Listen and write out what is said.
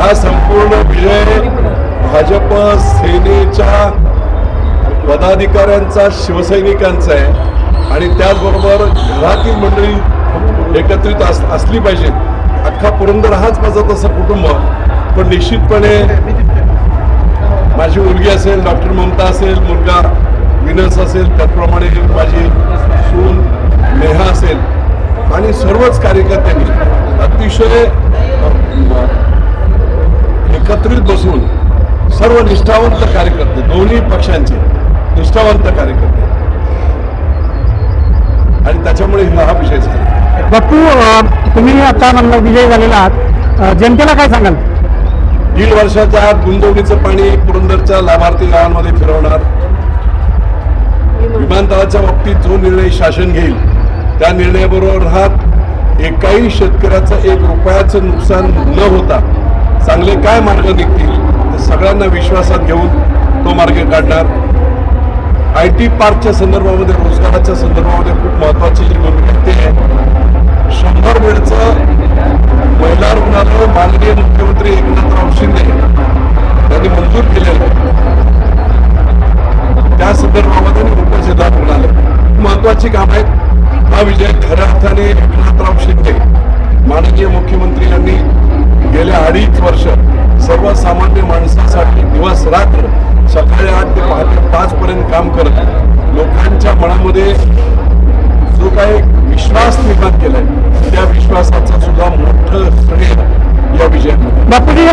हा संपूर्ण विजय भाजप सेनेच्या पदाधिकाऱ्यांचा शिवसैनिकांचा आहे. आणि त्याचबरोबर घरातील मंडळी एकत्रित अस असली पाहिजे अख्खा पुरंदर हाच माझा तसं कुटुंब. पण निश्चितपणे माझी मुलगी असेल डॉक्टर ममता असेल मुलगा विनस असेल त्याचप्रमाणे माझी सून नेहा असेल. आणि सर्वच कार्यकर्त्यांनी अतिशय एकत्रित बसून सर्व निष्ठावंत कार्यकर्ते दोन्ही पक्षांचे निष्ठावंत कार्यकर्ते. आणि त्याच्यामुळे हा विषय झाला. बापू तुम्ही आता विजय झालेला आहात. जनतेला काय सांगाल? दीड वर्षाच्या आत गुंतवणुकीचं पाणी पुरंदरच्या लाभार्थी गावांमध्ये फिरवणार. विमानतळाच्या बाबतीत जो निर्णय शासन घेईल त्या निर्णयाबरोबर राहत एकाही शेतकऱ्याचं एक रुपयाचं नुकसान न होता चांगले काय मार्ग निघतील ते सगळ्यांना विश्वासात घेऊन तो मार्ग काढणार. आय टी पार्कच्या संदर्भामध्ये रोजगाराच्या संदर्भामध्ये खूप महत्वाची जी भूमिका ते आहे. शंभर वेळचं महिला रुग्णालय माननीय मुख्यमंत्री एकनाथराव शिंदे यांनी मंजूर केलेलं आहे. त्या संदर्भामध्ये मुंबई जिल्हा रुग्णालय महत्वाची काम आहेत. हा विजय खऱ्या अर्थाने अडीच वर्ष सर्वसामान्य माणसासाठी दिवस रात्र सकाळी आठ ते पहाटे पाच पर्यंत काम करत लोकांच्या मनामध्ये जो काही विश्वास निर्माण केलाय त्या विश्वासाचं सुद्धा मोठं श्रेय या विजयामध्ये.